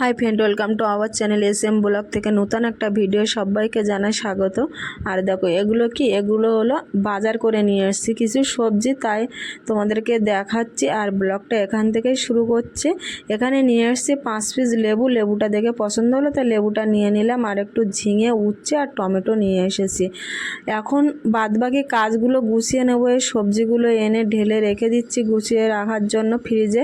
Hi friend, welcome to our channel S M blog থেকে নতুন একটা ভিডিও সবাইকে জানাই স্বাগত। আর দেখো, এগুলো কি? এগুলো হলো বাজার করে নিয়ে এসেছি কিছু সবজি, তাই তোমাদেরকে দেখাচ্ছি। আর ব্লগটা এখান থেকেই শুরু করছে। এখানে নিয়ে এসেছি পাঁচ পিস লেবু। লেবুটা দেখে পছন্দ হলো, তাই লেবুটা নিয়ে নিলাম। আর একটু ঝিঙে, উচ্ছে আর টমেটো নিয়ে এসেছি। এখন বাদবাকি কাজগুলো গুছিয়ে নেব। এই সবজিগুলো এনে ঢেলে রেখে দিচ্ছি গুছিয়ে রাখার জন্য ফ্রিজে।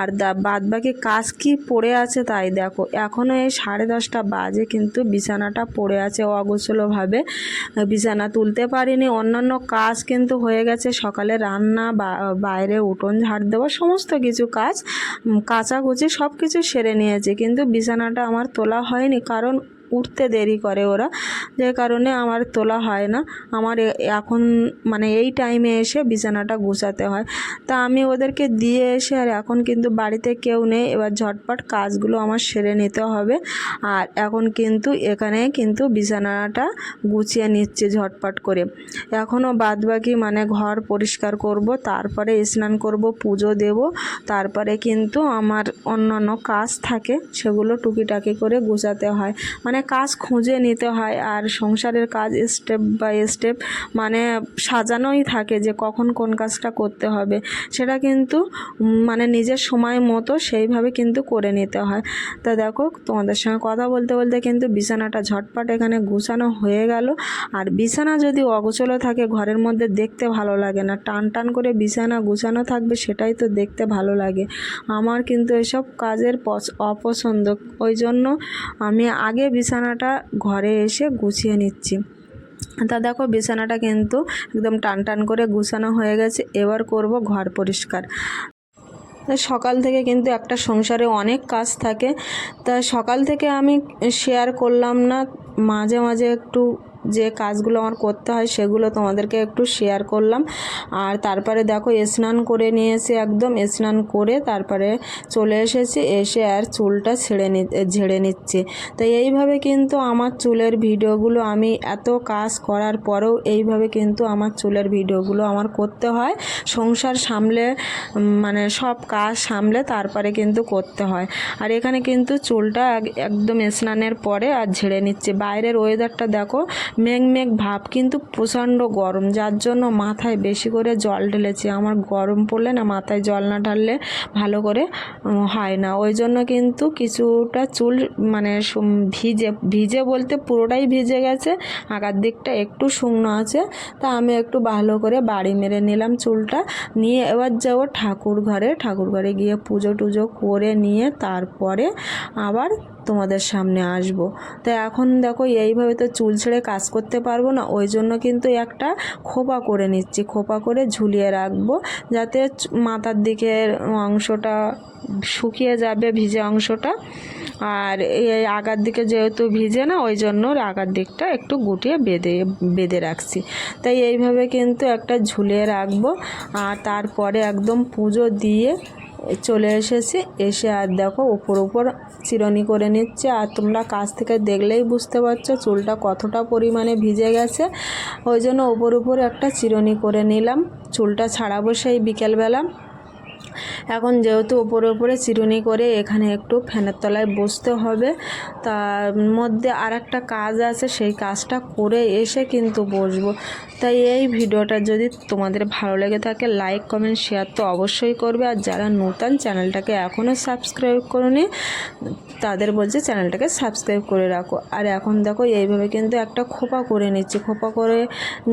আর বাদবাকি কাজ কি পড়ে আছে তাই দেখো এখনও এই সাড়ে দশটা বাজে কিন্তু বিছানাটা পড়ে আছে অগোছলোভাবে। বিছানা তুলতে পারিনি, অন্যান্য কাজ কিন্তু হয়ে গেছে। সকালে রান্না বাইরে উঠোন ঝাড় দেওয়া, সমস্ত কিছু কাজ কাঁচা কাচাকুচি সব কিছু সেরে নিয়েছে। কিন্তু বিছানাটা আমার তোলা হয়নি, কারণ উঠতে দেরি করে ওরা। যে কারণে আমার তোলা হয় না। আমার এখন মানে এই টাইমে এসে বিছানাটা গুছাতে হয়। তা আমি ওদেরকে দিয়ে এসে আর এখন কিন্তু বাড়িতে কেউ নেই। এবার ঝটপট কাজগুলো আমার সেরে নিতে হবে। আর এখন কিন্তু এখানে কিন্তু বিছানাটা গুছিয়ে নিচ্ছে ঝটপট করে। এখনও বাদবাকি মানে ঘর পরিষ্কার করব, তারপরে স্নান করব, পুজো দেব। তারপরে কিন্তু আমার অন্যান্য কাজ থাকে, সেগুলো টুকিটাকি করে গুছাতে হয়। মানে কাজ খুঁজে নিতে হয় আর সংসারের কাজ স্টেপ বাই স্টেপ মানে সাজানোই থাকে যে কখন কোন কাজটা করতে হবে। সেটা কিন্তু মানে নিজের সময় মতো সেইভাবে কিন্তু করে নিতে হয়। তা দেখো, তোমাদের সঙ্গে কথা বলতে বলতে কিন্তু বিছানাটা ঝটপট এখানে গুছানো হয়ে গেল। আর বিছানা যদি অগোছলো থাকে, ঘরের মধ্যে দেখতে ভালো লাগে না। টান টান করে বিছানা গুছানো থাকবে, সেটাই তো দেখতে ভালো লাগে। আমার কিন্তু এসব কাজের পছ- অপছন্দ। ওই জন্য আমি আগে বিছানাটা ঘরে এসে গুছিয়ে নিচ্ছি। তা দেখো বিছানাটা কিন্তু একদম টান টান করে গুছানো হয়ে গেছে। এবার করব ঘর পরিষ্কার। সকাল থেকে কিন্তু একটা সংসারে অনেক কাজ থাকে। তা সকাল থেকে আমি শেয়ার করলাম না, মাঝে মাঝে একটু যে কাজগুলো আমার করতে হয় সেগুলো তোমাদেরকে একটু শেয়ার করলাম। আর তারপরে দেখো, স্নান করে নিয়ে এসে একদম, স্নান করে তারপরে চলে এসেছি, এসে আর চুলটা ছেড়ে নি, ঝেড়ে নিচ্ছি। তো এইভাবে কিন্তু আমার চুলের ভিডিওগুলো আমি এত কাজ করার পরেও এইভাবে কিন্তু আমার চুলের ভিডিওগুলো আমার করতে হয়। সংসার সামলে মানে সব কাজ সামলে তারপরে কিন্তু করতে হয়। আর এখানে কিন্তু চুলটা একদম স্নানের পরে আর ঝেড়ে নিচ্ছে। বাইরের ওয়েদারটা দেখো মেঘ মেঘ ভাব কিন্তু প্রচণ্ড গরম। যার জন্য মাথায় বেশি করে জল ঢেলেছি। আমার গরম পড়লে না মাথায় জল না ঢাললে ভালো করে হয় না। ওই জন্য কিন্তু কিছুটা চুল মানে ভিজে ভিজে বলতে পুরোটাই ভিজে গেছে। আগার দিকটা একটু শুকনো আছে। তা আমি একটু ভালো করে বাড়ি মেরে নিলাম চুলটা। নিয়ে এবার যাব ঠাকুর ঘরে। ঠাকুর ঘরে গিয়ে পুজো টুজো করে নিয়ে তারপরে আবার তোমাদের সামনে আসব। তো এখন দেখো এইভাবে তো চুল ছেড়ে কাজ করতে পারব না, ওই জন্য কিন্তু একটা খোপা করে নিচ্ছি। খোপা করে ঝুলিয়ে রাখব যাতে মাথার দিকের অংশটা শুকিয়ে যাবে, ভিজে অংশটা। আর এই আগার দিকে যেহেতু ভিজে না, ওই জন্য আগার দিকটা একটু গুটিয়ে বেঁধে বেঁধে রাখছি। তাই এইভাবে কিন্তু একটা ঝুলিয়ে রাখব। আর তারপরে একদম পুজো দিয়ে চলে এসেছি। এসে আর দেখো উপর উপর চিরনি করে নিচ্ছে। আর তোমরা কাছ থেকে দেখলেই বুঝতে পারছ চুলটা কতটা পরিমাণে ভিজে গেছে। ওই জন্য উপর উপর একটা চিরনি করে নিলাম। চুলটা ছাড়াবো সেই বিকেলবেলা। এখন যেহেতু ওপরে ওপরে চিরুনি করে এখানে একটু ফ্যানের তলায় বসতে হবে, তার মধ্যে আর একটা কাজ আছে, সেই কাজটা করে এসে কিন্তু বসবো। তাই এই ভিডিওটা যদি তোমাদের ভালো লেগে থাকে লাইক কমেন্ট শেয়ার তো অবশ্যই করবে। আর যারা নতুন, চ্যানেলটাকে এখনও সাবস্ক্রাইব করনি, তাদের বলছে চ্যানেলটাকে সাবস্ক্রাইব করে রাখো। আর এখন দেখো, এইভাবে কিন্তু একটা খোপা করে নিচ্ছি। খোপা করে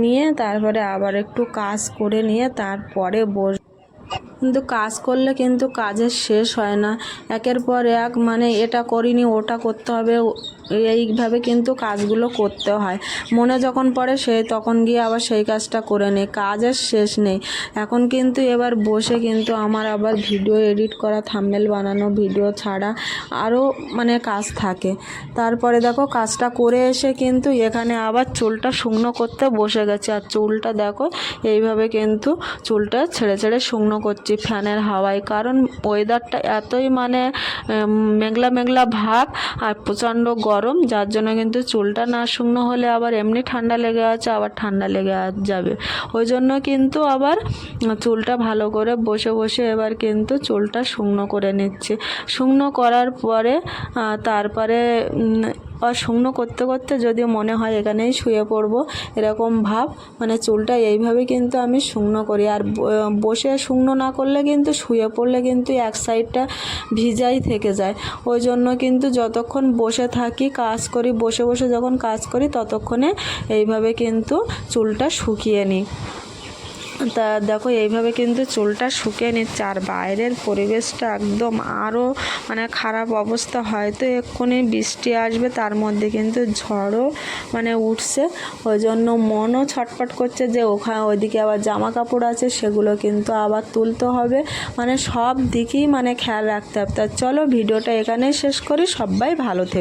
নিয়ে তারপরে আবার একটু কাজ করে নিয়ে তারপরে বস কিন্তু কাজ করলে কিন্তু কাজের শেষ হয় না। একের পর এক মানে এটা করিনি, ওটা করতে হবে এইভাবে কিন্তু কাজগুলো করতে হয়। মনে যখন পড়ে সে তখন গিয়ে আবার সেই কাজটা করে নেই কাজের শেষ নেই। এখন কিন্তু এবার বসে কিন্তু আমার আবার ভিডিও এডিট করা, থাম্বনেল বানানো, ভিডিও ছাড়া আরও মানে কাজ থাকে। তারপরে দেখো কাজটা করে এসে কিন্তু এখানে আবার চুলটা শুকনো করতে বসে গেছে। আর চুলটা দেখো এইভাবে কিন্তু চুলটা ছেড়ে ছেড়ে শুকনো করছি ফ্যানের হাওয়ায়। কারণ ওয়েদারটা এতই মানে মেঘলা মেঘলা ভাব আর প্রচণ্ড গরম। গরম, যার জন্য কিন্তু চুলটা না শুকনো হলে আবার এমনি ঠান্ডা লেগে আছে, আবার ঠান্ডা লেগে যাবে। ওই জন্য কিন্তু আবার চুলটা ভালো করে বসে বসে এবার কিন্তু চুলটা শুকনো করে নিচ্ছে। শুকনো করার পরে তারপরে শুকনো করতে করতে যদি মনে হয় এখানেই শুয়ে পড়ব, এরকম ভাব মানে চুলটা এইভাবে কিন্তু আমি শুকনো করি। আর বসে শুকনো না করলে কিন্তু, শুয়ে পড়লে কিন্তু এক সাইডটা ভিজাই থেকে যায়। ওই জন্য কিন্তু যতক্ষণ বসে থাকি, কাজ করি, বসে বসে যখন কাজ করি, ততক্ষণে এইভাবে কিন্তু চুলটা শুকিয়ে নিই। তা দেখো, এইভাবে কিন্তু চুলটা শুকিয়ে নিচ্ছে আর বাইরের পরিবেশটা একদম আরও মানে খারাপ অবস্থা হয়তো এক্ষুনি বৃষ্টি আসবে, তার মধ্যে কিন্তু ঝড়ও মানে উঠছে। ওই জন্য মনও ছটফট করছে যে ওখানে ওইদিকে আবার জামা কাপড় আছে, সেগুলো কিন্তু আবার তুলতে হবে। মানে সব দিকেই মানে খেয়াল রাখতে হবে। তা চলো, ভিডিওটা এখানেই শেষ করি। সবাই ভালো থেকো।